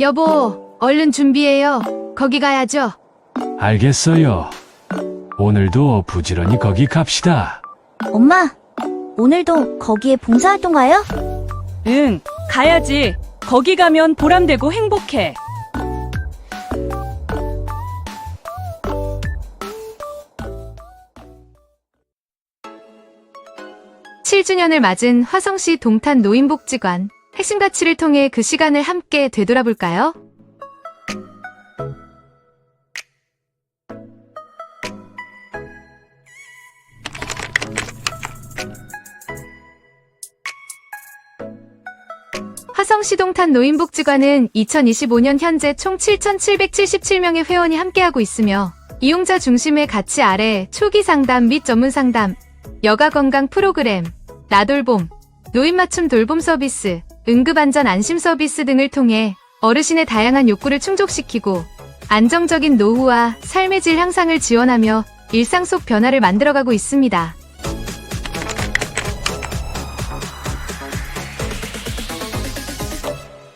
여보, 얼른 준비해요. 거기 가야죠. 알겠어요. 오늘도 부지런히 거기 갑시다. 엄마, 오늘도 거기에 봉사활동 가요? 응, 가야지. 거기 가면 보람되고 행복해. 칠 7주년을 맞은 화성시 동탄 노인복지관. 핵심 가치를 통해 그 시간을 함께 되돌아볼까요? 화성시 동탄 노인복지관은 2025년 현재 총 7,777명의 회원이 함께하고 있으며 이용자 중심의 가치 아래 초기 상담 및 전문 상담, 여가 건강 프로그램, 나돌봄, 노인 맞춤 돌봄 서비스, 응급안전 안심 서비스 등을 통해 어르신의 다양한 욕구를 충족시키고 안정적인 노후와 삶의 질 향상을 지원하며 일상 속 변화를 만들어가고 있습니다.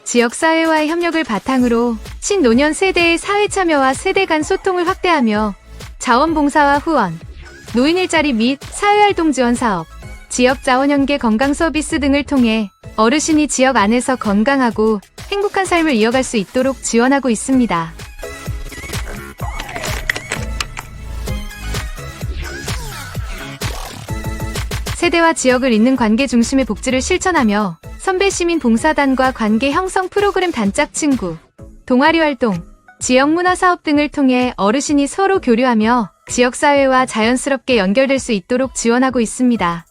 지역사회와의 협력을 바탕으로 신노년 세대의 사회 참여와 세대 간 소통을 확대하며 자원봉사와 후원, 노인 일자리 및 사회활동 지원 사업, 지역 자원연계 건강 서비스 등을 통해 어르신이 지역 안에서 건강하고 행복한 삶을 이어갈 수 있도록 지원하고 있습니다. 세대와 지역을 잇는 관계 중심의 복지를 실천하며 선배 시민 봉사단과 관계 형성 프로그램 단짝 친구, 동아리 활동, 지역 문화 사업 등을 통해 어르신이 서로 교류하며 지역사회와 자연스럽게 연결될 수 있도록 지원하고 있습니다.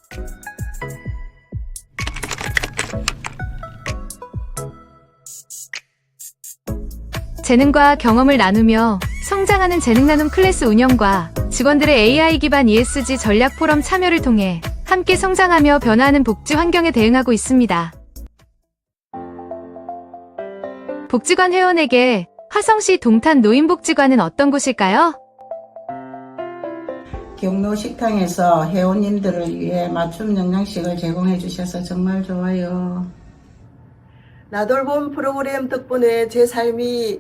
재능과 경험을 나누며 성장하는 재능 나눔 클래스 운영과 직원들의 AI 기반 ESG 전략 포럼 참여를 통해 함께 성장하며 변화하는 복지 환경에 대응하고 있습니다. 복지관 회원에게 화성시 동탄 노인복지관은 어떤 곳일까요? 경로 식당에서 회원님들을 위해 맞춤 영양식을 제공해 주셔서 정말 좋아요. 나돌봄 프로그램 덕분에 제 삶이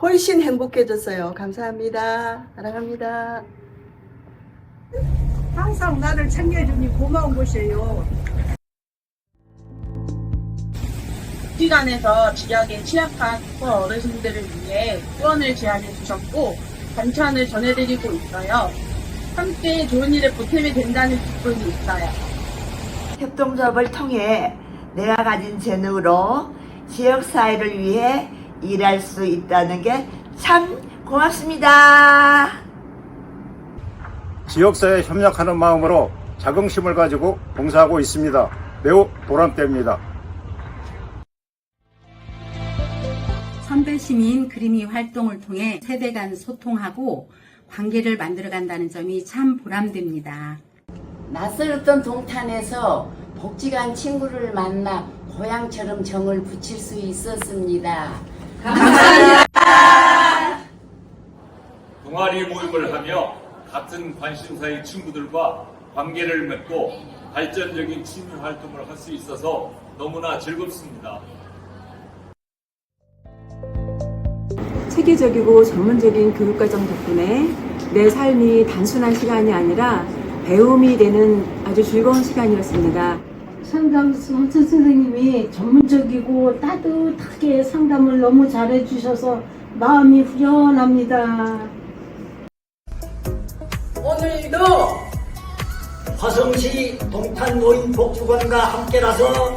훨씬 행복해졌어요. 감사합니다. 사랑합니다. 항상 나를 챙겨주니 고마운 곳이에요. 복지관에서 지역의 취약한 슈퍼 어르신들을 위해 후원을 제안해 주셨고 반찬을 전해드리고 있어요. 함께 좋은 일에 보탬이 된다는 기쁨이 있어요. 협동조합을 통해 내가 가진 재능으로 지역사회를 위해 일할 수 있다는 게 참 고맙습니다. 지역사회에 협력하는 마음으로 자긍심을 가지고 봉사하고 있습니다. 매우 보람됩니다. 선배 시민 그림이 활동을 통해 세대 간 소통하고 관계를 만들어 간다는 점이 참 보람됩니다. 낯설었던 동탄에서 복지관 친구를 만나 고향처럼 정을 붙일 수 있었습니다. 동아리 모임을 하며 같은 관심사의 친구들과 관계를 맺고 발전적인 취미 활동을 할 수 있어서 너무나 즐겁습니다. 체계적이고 전문적인 교육과정 덕분에 내 삶이 단순한 시간이 아니라 배움이 되는 아주 즐거운 시간이었습니다. 상담소 선생님이 전문적이고 따뜻하게 상담을 너무 잘해 주셔서 마음이 후련합니다. 오늘도 화성시 동탄 노인 복지관과 함께라서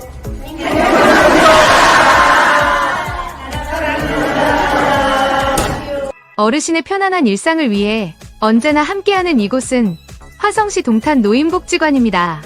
어르신의 편안한 일상을 위해 언제나 함께하는 이곳은 화성시 동탄 노인복지관입니다.